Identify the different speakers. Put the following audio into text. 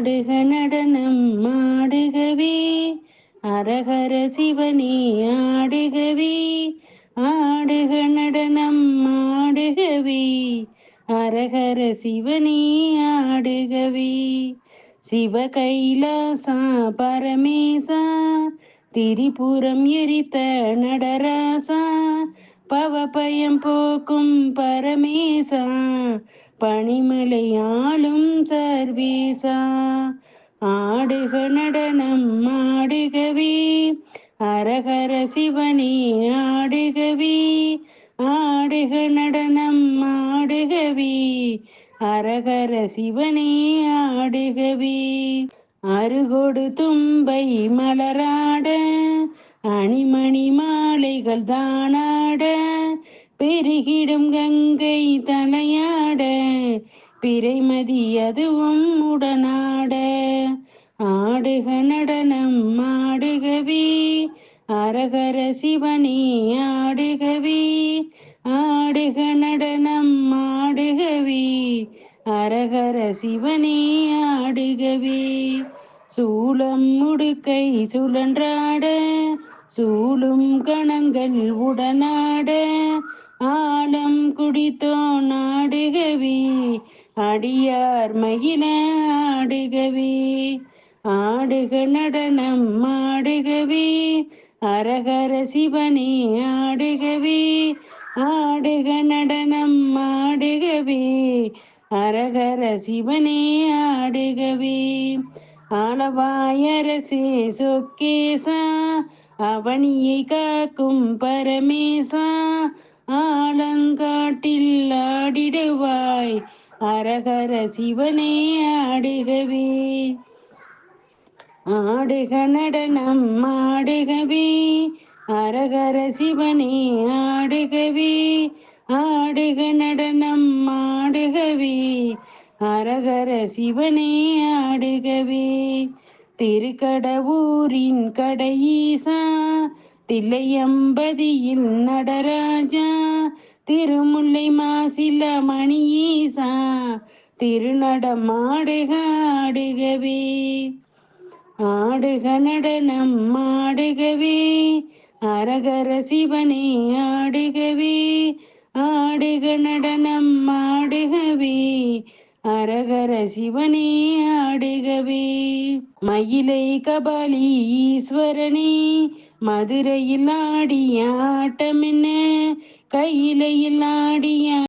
Speaker 1: ஆடுக நடனம் ஆடுகவே. அரகர சிவனே ஆடுகவே. ஆடுக நடனம் ஆடுகவே. அரகர சிவனே ஆடுகவே. சிவ கைலாசா பரமேசா திரிபுரம் எரித்த நடராசா பவபயம் போக்கும் பரமேசா பனிமலையாளும் சர்வீசா. ஆடுக நடனம் ஆடுகவி அரகர சிவனே ஆடுகவி ஆடுக நடனம் ஆடுகவி அரகர சிவனே ஆடுகவி. அருகொடு தும்பை மலரா அணிமணி மாலைகள் தானாட பெருகிடும் கங்கை தலையாட பிறைமதி அதுவும் உடனாட. ஆடுக நடனம் ஆடுகவே அரகர சிவனே ஆடுகவி ஆடுக நடனம் ஆடுகவே அரகர சிவனே ஆடுகவி. சூளம் முடுக்கை சுழன்றாட சூழும் கணங்கள் உடனாட ஆழம் குடித்தோ நாடுகவி அடியார் மயில ஆடுகவி. ஆடுக நடனம் ஆடுகவி அரகர சிவனே ஆடுகவி. ஆடுக நடனம் ஆடுகவி அரகர சிவனே ஆடுகவி. ஆளவாயரசே சொக்கேசா அவனியை காக்கும் பரமேசா ஆலங்காட்டில் ஆடிடுவாய். அரகர சிவனே ஆடுகவே. ஆடுக நடனம் ஆடுகவே. அரகர சிவனே ஆடுகவே. ஆடுக நடனம் ஆடுகவே. அரகர சிவனே ஆடுகவே. திருக்கடவூரின் கடையீசா தில்லையம்பதியில் நடராஜா திருமுல்லை மாசில மணியீசா திருநடமாடுக ஆடுகவே. ஆடுக நடனம் ஆடுகவே அரகர சிவனே ஆடுகவே. ஆடுக நடனம் ஆடுகவே அரகர சிவனே ஆடு மயிலை கபாலி ஈஸ்வரனே மதுரையில் ஆடிய ஆட்டம் என்ன கையிலையில் ஆடிய